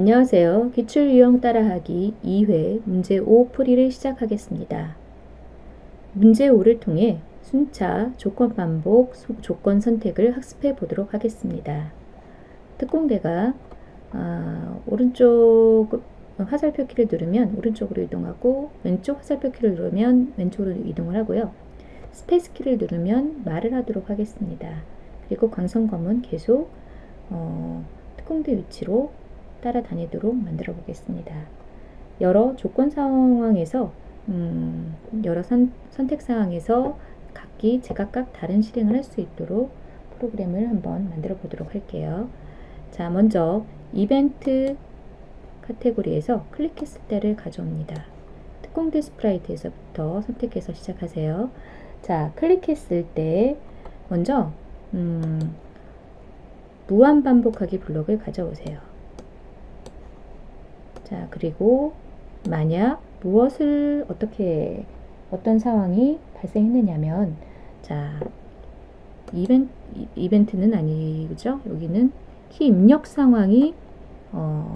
안녕하세요. 기출유형 따라하기 2회 문제 5 풀이를 시작하겠습니다. 문제 5를 통해 순차, 조건 반복, 소- 조건 선택을 학습해 보도록 하겠습니다. 특공대가 아, 오른쪽 화살표 키를 누르면 오른쪽으로 이동하고 왼쪽 화살표 키를 누르면 왼쪽으로 이동을 하고요. 스페이스 키를 누르면 말을 하도록 하겠습니다. 그리고 광선 검은 계속 어, 특공대 위치로 따라다니도록 만들어 보겠습니다. 여러 조건 상황에서 음, 여러 선, 선택 상황에서 각기 제각각 다른 실행을 할 수 있도록 프로그램을 한번 만들어 보도록 할게요. 자, 먼저 이벤트 카테고리에서 클릭했을 때를 가져옵니다. 특공대 스프라이트에서부터 선택해서 시작하세요. 자, 클릭했을 때 먼저 음, 무한 반복하기 블록을 가져오세요. 자, 그리고 만약 무엇을 어떻게 어떤 상황이 발생했느냐면 자, 이벤, 이- 이벤트는 아니죠. 여기는 키 입력 상황이 어,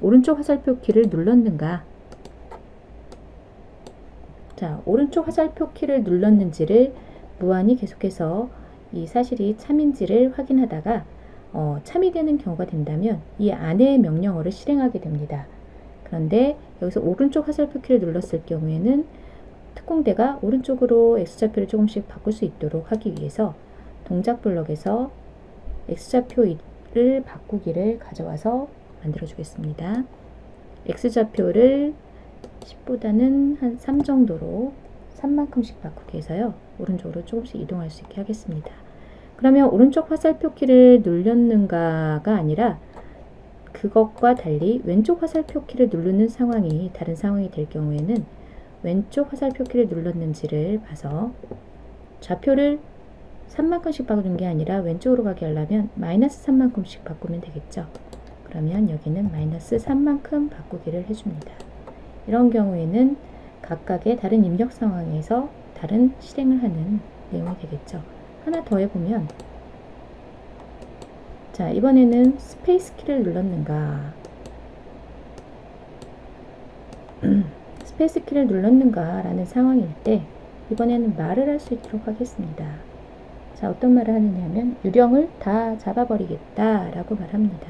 오른쪽 화살표 키를 눌렀는가 자, 오른쪽 화살표 키를 눌렀는지를 무한히 계속해서 이 사실이 참인지를 확인하다가 어, 참이 되는 경우가 된다면 이 안의 명령어를 실행하게 됩니다. 그런데 여기서 오른쪽 화살표 키를 눌렀을 경우에는 특공대가 오른쪽으로 X좌표를 조금씩 바꿀 수 있도록 하기 위해서 동작 블럭에서 X좌표를 바꾸기를 가져와서 만들어 주겠습니다. X좌표를 10보다는 한 3 정도로 3만큼씩 바꾸게 해서요. 오른쪽으로 조금씩 이동할 수 있게 하겠습니다. 그러면 오른쪽 화살표 키를 눌렸는가가 아니라 그것과 달리 왼쪽 화살표 키를 누르는 상황이 다른 상황이 될 경우에는 왼쪽 화살표 키를 눌렀는지를 봐서 좌표를 3만큼씩 바꾸는 게 아니라 왼쪽으로 가게 하려면 마이너스 3만큼씩 바꾸면 되겠죠. 그러면 여기는 마이너스 3만큼 바꾸기를 해줍니다. 이런 경우에는 각각의 다른 입력 상황에서 다른 실행을 하는 내용이 되겠죠. 하나 더 해보면 자 이번에는 스페이스 키를 눌렀는가 스페이스 키를 눌렀는가 라는 상황일 때 이번에는 말을 할 수 있도록 하겠습니다. 자 어떤 말을 하느냐 하면 유령을 다 잡아버리겠다 라고 말합니다.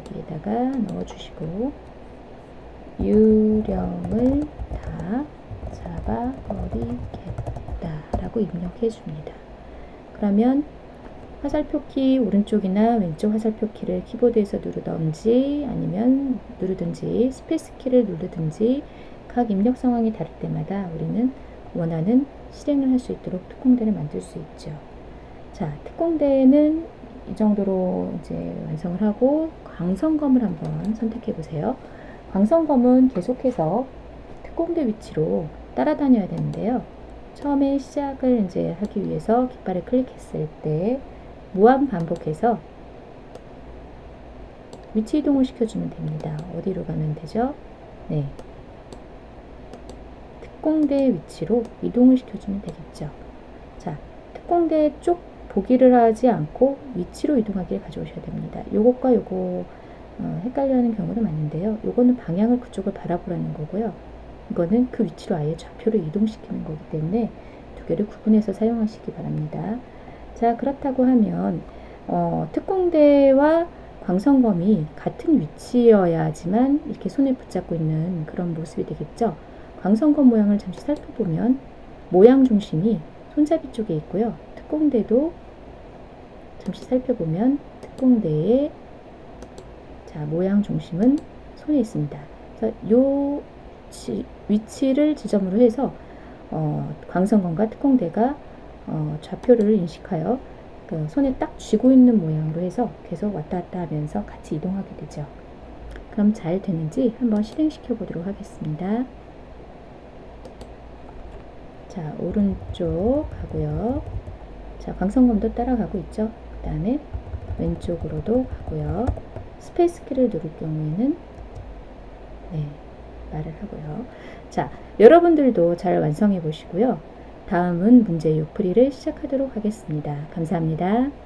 여기에다가 넣어주시고 유령을 다 잡아버리겠다 라고 입력해 줍니다. 그러면 화살표 키 오른쪽이나 왼쪽 화살표 키를 키보드에서 누르던지 아니면 누르든지 스페이스 키를 누르든지 각 입력 상황이 다를 때마다 우리는 원하는 실행을 할 수 있도록 특공대를 만들 수 있죠. 자, 특공대는 이 정도로 이제 완성을 하고 광선검을 한번 선택해 보세요. 광선검은 계속해서 특공대 위치로 따라다녀야 되는데요. 처음에 시작을 이제 하기 위해서 깃발을 클릭했을 때 무한 반복해서 위치 이동을 시켜주면 됩니다. 어디로 가면 되죠? 네. 특공대 위치로 이동을 시켜주면 되겠죠. 자, 특공대 쪽 보기를 하지 않고 위치로 이동하기를 가져오셔야 됩니다. 요것과 요거 어, 헷갈려하는 경우도 많은데요. 요거는 방향을 그쪽을 바라보라는 거고요. 이거는 그 위치로 아예 좌표를 이동시키는 거기 때문에 두 개를 구분해서 사용하시기 바랍니다. 자, 그렇다고 하면 어, 특공대와 광선검이 같은 위치여야지만 이렇게 손에 붙잡고 있는 그런 모습이 되겠죠. 광선검 모양을 잠시 살펴보면 모양 중심이 손잡이 쪽에 있고요. 특공대도 잠시 살펴보면 특공대의 자, 모양 중심은 손에 있습니다. 그래서 요 지- 위치를 지점으로 해서 어, 광선검과 특공대가 어, 좌표를 인식하여 그 손에 딱 쥐고 있는 모양으로 해서 계속 왔다 갔다 하면서 같이 이동하게 되죠. 그럼 잘 되는지 한번 실행시켜 보도록 하겠습니다. 자, 오른쪽 가고요. 자, 광선검도 따라가고 있죠. 그 다음에 왼쪽으로도 가고요. 스페이스 키를 누를 경우에는 네, 말을 하고요. 자, 여러분들도 잘 완성해 보시고요. 다음은 문제 요풀이를 시작하도록 하겠습니다. 감사합니다.